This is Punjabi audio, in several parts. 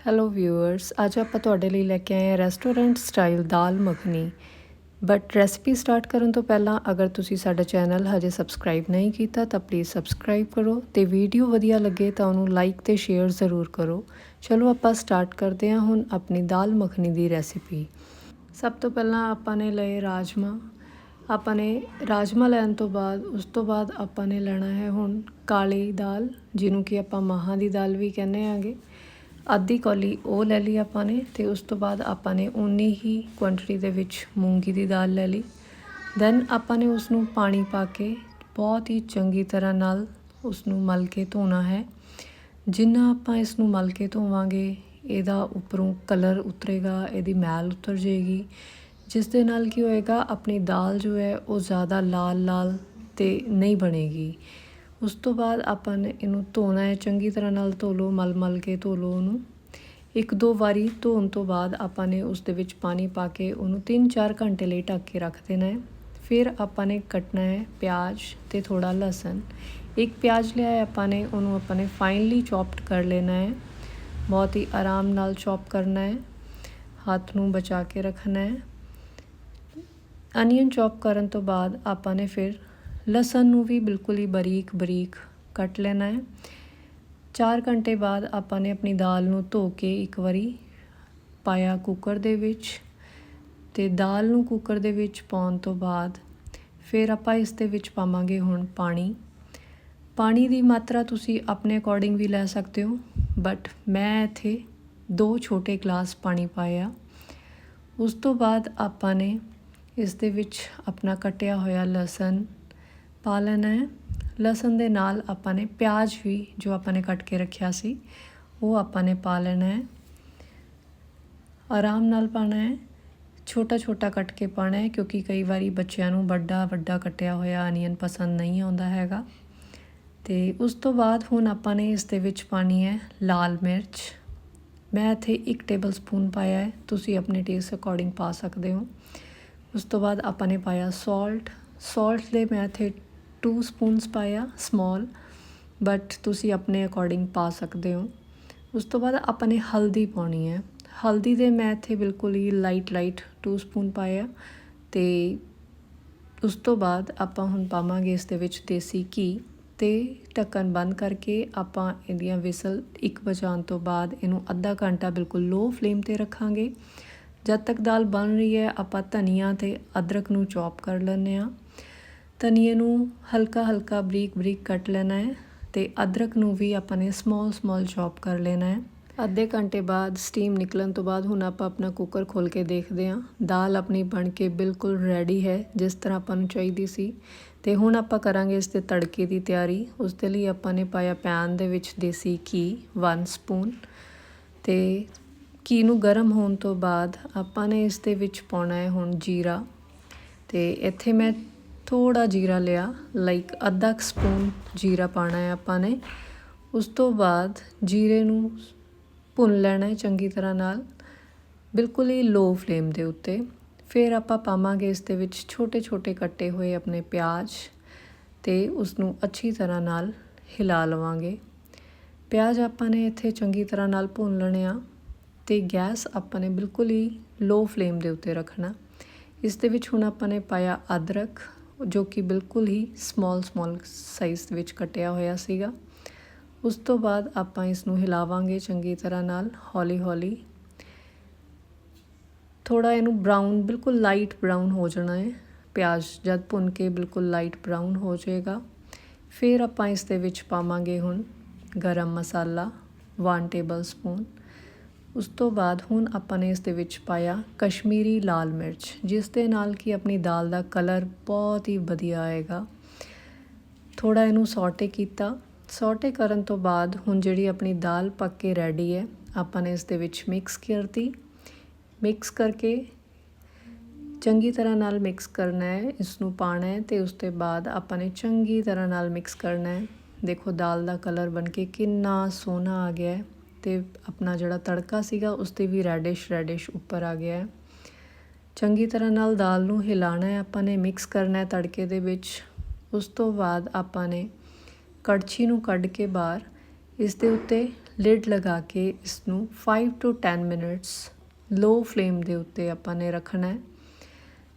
ਹੈਲੋ ਵਿਊਅਰਸ ਅੱਜ ਆਪਾਂ ਤੁਹਾਡੇ ਲਈ ਲੈ ਕੇ ਆਏ ਹਾਂ restaurant style dal makhani but recipe start ਕਰਨ ਤੋਂ ਪਹਿਲਾਂ ਅਗਰ ਤੁਸੀਂ ਸਾਡਾ ਚੈਨਲ ਹਜੇ ਸਬਸਕ੍ਰਾਈਬ ਨਹੀਂ ਕੀਤਾ ਤਾਂ ਪਲੀਜ਼ ਸਬਸਕ੍ਰਾਈਬ ਕਰੋ ਤੇ ਵੀਡੀਓ ਵਧੀਆ ਲੱਗੇ ਤਾਂ ਉਹਨੂੰ ਲਾਈਕ ਤੇ ਸ਼ੇਅਰ ਜ਼ਰੂਰ ਕਰੋ ਚਲੋ ਆਪਾਂ ਸਟਾਰਟ ਕਰਦੇ ਹਾਂ ਹੁਣ ਆਪਣੀ ਦਾਲ ਮੱਖਣੀ ਦੀ ਰੈਸਿਪੀ ਸਭ ਤੋਂ ਪਹਿਲਾਂ ਆਪਾਂ ਨੇ ਲਏ ਰਾਜਮਾ ਆਪਾਂ ਨੇ ਰਾਜਮਾ ਲੈਣ ਤੋਂ ਬਾਅਦ ਉਸ ਤੋਂ ਬਾਅਦ ਆਪਾਂ ਨੇ ਲੈਣਾ ਹੈ ਹੁਣ ਕਾਲੀ ਦਾਲ ਜਿਹਨੂੰ ਕਿ ਆਪਾਂ ਮਾਹਾਂ ਦੀ ਦਾਲ ਵੀ ਕਹਿੰਦੇ ਆਂਗੇ ਅੱਧੀ ਕੌਲੀ ਉਹ ਲੈ ਲਈ ਆਪਾਂ ਨੇ ਤੇ ਉਸ ਤੋਂ ਬਾਅਦ ਆਪਾਂ ਨੇ ਉਨੀ ਹੀ ਕੁਆਂਟੀਟੀ ਦੇ ਵਿੱਚ ਮੂੰਗੀ ਦੀ ਦਾਲ ਲੈ ਲਈ। ਦੈਨ ਆਪਾਂ ਨੇ ਉਸ ਨੂੰ ਪਾਣੀ ਪਾ ਕੇ ਬਹੁਤ ਹੀ ਚੰਗੀ ਤਰ੍ਹਾਂ ਨਾਲ ਉਸ ਨੂੰ ਮਲ ਕੇ ਧੋਣਾ ਹੈ। ਜਿੰਨਾ ਆਪਾਂ ਇਸ ਨੂੰ ਮਲ ਕੇ ਧੋਵਾਂਗੇ, ਇਹਦਾ ਉੱਪਰੋਂ ਕਲਰ ਉਤਰੇਗਾ, ਇਹਦੀ ਮੈਲ ਉਤਰ ਜਾਏਗੀ। ਜਿਸ ਦੇ ਨਾਲ ਕੀ ਹੋਏਗਾ, ਆਪਣੀ ਦਾਲ ਜੋ ਹੈ ਉਹ ਜ਼ਿਆਦਾ ਲਾਲ ਲਾਲ ਤੇ ਨਹੀਂ ਬਣੇਗੀ। ਉਸ ਤੋਂ ਬਾਅਦ ਆਪਾਂ ਨੇ ਇਹਨੂੰ ਧੋਣਾ ਹੈ। ਚੰਗੀ ਤਰ੍ਹਾਂ ਨਾਲ ਧੋ ਲਓ ਮਲ ਮਲ ਕੇ ਧੋ ਲਓ ਉਹਨੂੰ। ਇੱਕ ਦੋ ਵਾਰੀ ਧੋਣ ਤੋਂ ਬਾਅਦ ਆਪਾਂ ਨੇ ਉਸ ਦੇ ਵਿੱਚ ਪਾਣੀ ਪਾ ਕੇ ਉਹਨੂੰ 3-4 ਘੰਟੇ ਲਈ ਢੱਕ ਕੇ ਰੱਖ ਦੇਣਾ ਹੈ। ਫਿਰ ਆਪਾਂ ਨੇ ਕੱਟਣਾ ਹੈ ਪਿਆਜ਼ ਤੇ ਥੋੜਾ ਲਸਣ। ਇੱਕ ਪਿਆਜ਼ ਲਿਆ ਹੈ ਆਪਾਂ ਨੇ, ਉਹਨੂੰ ਆਪਾਂ ਨੇ ਫਾਈਨਲੀ ਚੌਪਡ ਕਰ ਲੈਣਾ ਹੈ। ਬਹੁਤ ਹੀ ਆਰਾਮ ਨਾਲ ਚੌਪ ਕਰਨਾ ਹੈ। ਹੱਥ ਨੂੰ ਬਚਾ ਕੇ ਰੱਖਣਾ ਹੈ। ਅਨੀਅਨ ਚੌਪ ਕਰਨ ਤੋਂ ਬਾਅਦ ਆਪਾਂ ਨੇ ਫਿਰ ਲਸਣ ਨੂੰ ਵੀ ਬਿਲਕੁਲ ਹੀ ਬਰੀਕ ਬਰੀਕ ਕੱਟ ਲੈਣਾ ਹੈ। 4 ਘੰਟੇ ਬਾਅਦ ਆਪਾਂ ਨੇ ਆਪਣੀ ਦਾਲ ਨੂੰ ਧੋ ਕੇ ਇੱਕ ਵਾਰੀ ਪਾਇਆ ਕੁੱਕਰ ਦੇ ਵਿੱਚ ਤੇ ਦਾਲ ਨੂੰ ਕੁੱਕਰ ਦੇ ਵਿੱਚ ਪਾਉਣ ਤੋਂ ਬਾਅਦ ਫਿਰ ਆਪਾਂ ਇਸ ਦੇ ਵਿੱਚ ਪਾਵਾਂਗੇ ਹੁਣ ਪਾਣੀ। ਪਾਣੀ ਦੀ ਮਾਤਰਾ ਤੁਸੀਂ ਆਪਣੇ ਅਕੋਰਡਿੰਗ ਵੀ ਲੈ ਸਕਦੇ ਹੋ ਬਟ ਮੈਂ ਇੱਥੇ ਦੋ ਛੋਟੇ ਗਲਾਸ ਪਾਣੀ ਪਾਇਆ। ਉਸ ਤੋਂ ਬਾਅਦ ਆਪਾਂ ਨੇ ਇਸ ਦੇ ਵਿੱਚ ਆਪਣਾ ਕੱਟਿਆ ਹੋਇਆ ਲਸਣ ਪਾ ਲੈਣਾ ਹੈ। ਲਸਣ ਦੇ ਨਾਲ ਆਪਾਂ ਨੇ ਪਿਆਜ਼ ਵੀ ਜੋ ਆਪਾਂ ਨੇ ਕੱਟ ਕੇ ਰੱਖਿਆ ਸੀ, ਉਹ ਆਪਾਂ ਨੇ ਪਾ ਲੈਣਾ ਹੈ। ਆਰਾਮ ਨਾਲ ਪਾਣਾ ਹੈ। ਛੋਟਾ ਛੋਟਾ ਕੱਟ ਕੇ ਪਾਣਾ ਹੈ ਕਿਉਂਕਿ ਕਈ ਵਾਰੀ ਬੱਚਿਆਂ ਨੂੰ ਵੱਡਾ ਵੱਡਾ ਕੱਟਿਆ ਹੋਇਆ ਅਨੀਅਨ ਪਸੰਦ ਨਹੀਂ ਆਉਂਦਾ ਹੈਗਾ। ਤੇ ਉਸ ਤੋਂ ਬਾਅਦ ਹੁਣ ਆਪਾਂ ਨੇ ਇਸ ਦੇ ਵਿੱਚ ਪਾਣੀ ਹੈ ਲਾਲ ਮਿਰਚ। ਮੈਂ ਇੱਥੇ 1 ਟੇਬਲ ਸਪੂਨ ਪਾਇਆ ਹੈ, ਤੁਸੀਂ ਆਪਣੇ ਟੇਸਟ ਅਕੋਰਡਿੰਗ ਪਾ ਸਕਦੇ ਹੋ। ਉਸ ਤੋਂ ਬਾਅਦ ਆਪਾਂ ਨੇ ਪਾਇਆ ਸਾਲਟ ਸਾਲਟ ਦੇ ਮੈਂ ਇੱਥੇ 2 ਸਪੂਨਸ ਪਾਇਆ ਸਮਾਲ ਬਟ ਤੁਸੀਂ ਆਪਣੇ ਅਕੋਰਡਿੰਗ ਪਾ ਸਕਦੇ ਹੋ। ਉਸ ਤੋਂ ਬਾਅਦ ਆਪਾਂ ਨੇ ਹਲਦੀ ਪਾਉਣੀ ਹੈ। ਹਲਦੀ ਦੇ ਮੈਂ ਇੱਥੇ ਬਿਲਕੁਲ ਹੀ ਲਾਈਟ ਲਾਈਟ 2 ਸਪੂਨ ਪਾਇਆ ਤੇ ਉਸ ਤੋਂ ਬਾਅਦ ਆਪਾਂ ਹੁਣ ਪਾਵਾਂਗੇ ਇਸ ਦੇ ਵਿੱਚ ਦੇਸੀ ਘੀ ਤੇ ਢੱਕਣ ਬੰਦ ਕਰਕੇ ਆਪਾਂ ਇਹਦੀਆਂ ਵਿਸਲ ਇੱਕ ਵਜਾਉਣ ਤੋਂ ਬਾਅਦ ਇਹਨੂੰ ਅੱਧਾ ਘੰਟਾ ਬਿਲਕੁਲ ਲੋ ਫਲੇਮ ਤੇ ਰੱਖਾਂਗੇ। ਜਦ ਤੱਕ ਦਾਲ ਬਣ ਰਹੀ ਹੈ, ਆਪਾਂ ਧਨੀਆ ਤੇ ਅਦਰਕ ਨੂੰ ਚੌਪ ਕਰ ਲੈਂਦੇ ਆ ਧਨੀਏ ਨੂੰ ਹਲਕਾ ਹਲਕਾ ਬਰੀਕ ਬਰੀਕ ਕੱਟ ਲੈਣਾ ਹੈ ਤੇ ਅਦਰਕ ਨੂੰ ਵੀ ਆਪਾਂ ਨੇ ਸਮਾਲ ਸਮਾਲ ਚੌਪ ਕਰ ਲੈਣਾ ਹੈ। ਅੱਧੇ ਘੰਟੇ ਬਾਅਦ ਸਟੀਮ ਨਿਕਲਣ ਤੋਂ ਬਾਅਦ ਹੁਣ ਆਪਾਂ ਆਪਣਾ ਕੁੱਕਰ ਖੋਲ ਕੇ ਦੇਖਦੇ ਹਾਂ। ਦਾਲ ਆਪਣੀ ਬਣ ਕੇ ਬਿਲਕੁਲ ਰੈਡੀ ਹੈ, ਜਿਸ ਤਰ੍ਹਾਂ ਆਪਾਂ ਨੂੰ ਚਾਹੀਦੀ ਸੀ। ਤੇ ਹੁਣ ਆਪਾਂ ਕਰਾਂਗੇ ਇਸ ਦੇ ਤੜਕੇ ਦੀ ਤਿਆਰੀ। ਉਸ ਦੇ ਲਈ ਆਪਾਂ ਨੇ ਪਾਇਆ ਪੈਨ ਦੇ ਵਿੱਚ ਦੇਸੀ ਘੀ 1 ਸਪੂਨ ਤੇ ਘੀ ਨੂੰ ਗਰਮ ਹੋਣ ਤੋਂ ਬਾਅਦ ਆਪਾਂ ਨੇ ਇਸ ਦੇ ਵਿੱਚ ਪਾਉਣਾ ਹੈ ਹੁਣ ਜੀਰਾ। ਤੇ ਇੱਥੇ ਮੈਂ ਥੋੜਾ ਜੀਰਾ ਲਿਆ ਲਾਈਕ ਅੱਧਾ ਸਪੂਨ ਜੀਰਾ ਪਾਣਾ ਹੈ ਆਪਾਂ ਨੇ। ਉਸ ਤੋਂ ਬਾਅਦ ਜੀਰੇ ਨੂੰ ਭੁੰਨ ਲੈਣਾ ਹੈ ਚੰਗੀ ਤਰ੍ਹਾਂ ਨਾਲ, ਬਿਲਕੁਲ ਹੀ ਲੋ ਫਲੇਮ ਦੇ ਉੱਤੇ। ਫਿਰ ਆਪਾਂ ਪਾਵਾਂਗੇ ਇਸ ਦੇ ਵਿੱਚ ਛੋਟੇ ਛੋਟੇ ਕੱਟੇ ਹੋਏ ਆਪਣੇ ਪਿਆਜ਼ ਤੇ ਉਸ ਨੂੰ ਅੱਛੀ ਤਰ੍ਹਾਂ ਨਾਲ ਹਿਲਾ ਲਵਾਂਗੇ। ਪਿਆਜ਼ ਆਪਾਂ ਨੇ ਇੱਥੇ ਚੰਗੀ ਤਰ੍ਹਾਂ ਨਾਲ ਭੁੰਨ ਲੈਣੇ ਆ ਤੇ ਗੈਸ ਆਪਾਂ ਨੇ ਬਿਲਕੁਲ ਹੀ ਲੋ ਫਲੇਮ ਦੇ ਉੱਤੇ ਰੱਖਣਾ। ਇਸ ਦੇ ਵਿੱਚ ਹੁਣ ਆਪਾਂ ਨੇ ਪਾਇਆ ਅਦਰਕ ਜੋ ਕਿ ਬਿਲਕੁਲ ਹੀ ਸਮਾਲ ਸਮਾਲ ਸਾਈਜ਼ ਵਿੱਚ ਕਟਿਆ ਹੋਇਆ ਸੀਗਾ। ਉਸ ਤੋਂ ਬਾਅਦ ਆਪਾਂ ਇਸ ਨੂੰ ਹਿਲਾਵਾਂਗੇ ਚੰਗੀ ਤਰ੍ਹਾਂ ਨਾਲ, ਹੌਲੀ ਹੌਲੀ। ਥੋੜਾ ਇਹਨੂੰ ਬਰਾਊਨ ਬਿਲਕੁਲ ਲਾਈਟ ਬਰਾਊਨ ਹੋ ਜਾਣਾ ਹੈ। ਪਿਆਜ਼ ਜਦ ਭੁੰਨ ਕੇ ਬਿਲਕੁਲ ਲਾਈਟ ਬਰਾਊਨ ਹੋ ਜਾਏਗਾ। ਫਿਰ ਆਪਾਂ ਇਸ ਦੇ ਵਿੱਚ ਪਾਵਾਂਗੇ ਹੁਣ ਗਰਮ ਮਸਾਲਾ 1 ਟੇਬਲ ਸਪੂਨ ਉਸ ਤੋਂ ਬਾਅਦ ਹੁਣ ਆਪਾਂ ਨੇ ਇਸ ਦੇ ਵਿੱਚ ਪਾਇਆ ਕਸ਼ਮੀਰੀ ਲਾਲ ਮਿਰਚ, ਜਿਸ ਦੇ ਨਾਲ ਕਿ ਆਪਣੀ ਦਾਲ ਦਾ ਕਲਰ ਬਹੁਤ ਹੀ ਵਧੀਆ ਆਏਗਾ। ਥੋੜਾ ਇਹਨੂੰ ਸੌਟੇ ਕੀਤਾ। ਸੌਟੇ ਕਰਨ ਤੋਂ ਬਾਅਦ ਹੁਣ ਜਿਹੜੀ ਆਪਣੀ ਦਾਲ ਪੱਕ ਕੇ ਰੈਡੀ ਹੈ, ਆਪਾਂ ਨੇ ਇਸ ਦੇ ਵਿੱਚ ਮਿਕਸ ਕਰਤੀ। ਮਿਕਸ ਕਰਕੇ ਚੰਗੀ ਤਰ੍ਹਾਂ ਨਾਲ ਮਿਕਸ ਕਰਨਾ ਹੈ ਇਸ ਨੂੰ ਪਾਣਾ ਹੈ ਤੇ ਉਸ ਤੋਂ ਬਾਅਦ ਆਪਾਂ ਨੇ ਚੰਗੀ ਤਰ੍ਹਾਂ ਨਾਲ ਮਿਕਸ ਕਰਨਾ ਹੈ। ਦੇਖੋ ਦਾਲ ਦਾ ਕਲਰ ਬਣ ਕੇ ਕਿੰਨਾ ਸੋਹਣਾ ਆ ਗਿਆ ਹੈ। ਤੇ ਆਪਣਾ ਜਿਹੜਾ ਤੜਕਾ ਸੀਗਾ, ਉਸ ਤੇ ਵੀ ਰੈਡਿਸ਼ ਰੈਡਿਸ਼ ਉੱਪਰ ਆ ਗਿਆ ਹੈ। ਚੰਗੀ ਤਰ੍ਹਾਂ ਨਾਲ ਦਾਲ ਨੂੰ ਹਿਲਾਣਾ ਹੈ, ਆਪਾਂ ਨੇ ਮਿਕਸ ਕਰਨਾ ਹੈ ਤੜਕੇ ਦੇ ਵਿੱਚ। ਉਸ ਤੋਂ ਬਾਅਦ ਆਪਾਂ ਨੇ ਕੜਛੀ ਨੂੰ ਕੱਢ ਕੇ ਬਾਹਰ ਇਸ ਦੇ ਉੱਤੇ ਲਿਡ ਲਗਾ ਕੇ ਇਸ ਨੂੰ 5 ਤੋਂ 10 ਮਿੰਟਸ ਲੋ ਫਲੇਮ ਦੇ ਉੱਤੇ ਆਪਾਂ ਨੇ ਰੱਖਣਾ ਹੈ।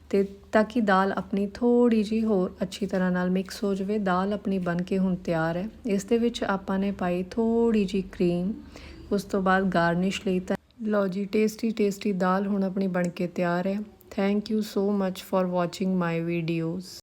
ਤੇ ਤਾਂ ਕਿ ਦਾਲ ਆਪਣੀ ਥੋੜੀ ਜੀ ਹੋਰ ਅੱਛੀ ਤਰ੍ਹਾਂ ਨਾਲ ਮਿਕਸ ਹੋ ਜਾਵੇ, ਦਾਲ ਆਪਣੀ ਬਣ ਕੇ ਹੁਣ ਤਿਆਰ ਹੈ। ਇਸ ਦੇ ਵਿੱਚ ਆਪਾਂ ਨੇ ਪਾਈ ਥੋੜੀ ਜੀ ਕਰੀਮ ਉਸ ਤੋਂ ਬਾਅਦ ਗਾਰਨਿਸ਼ ਲਈ ਤਾਂ ਲਓ ਜੀ ਟੇਸਟੀ ਟੇਸਟੀ ਦਾਲ ਹੁਣ ਆਪਣੀ ਬਣ ਕੇ ਤਿਆਰ ਹੈ। Thank you so much for watching my videos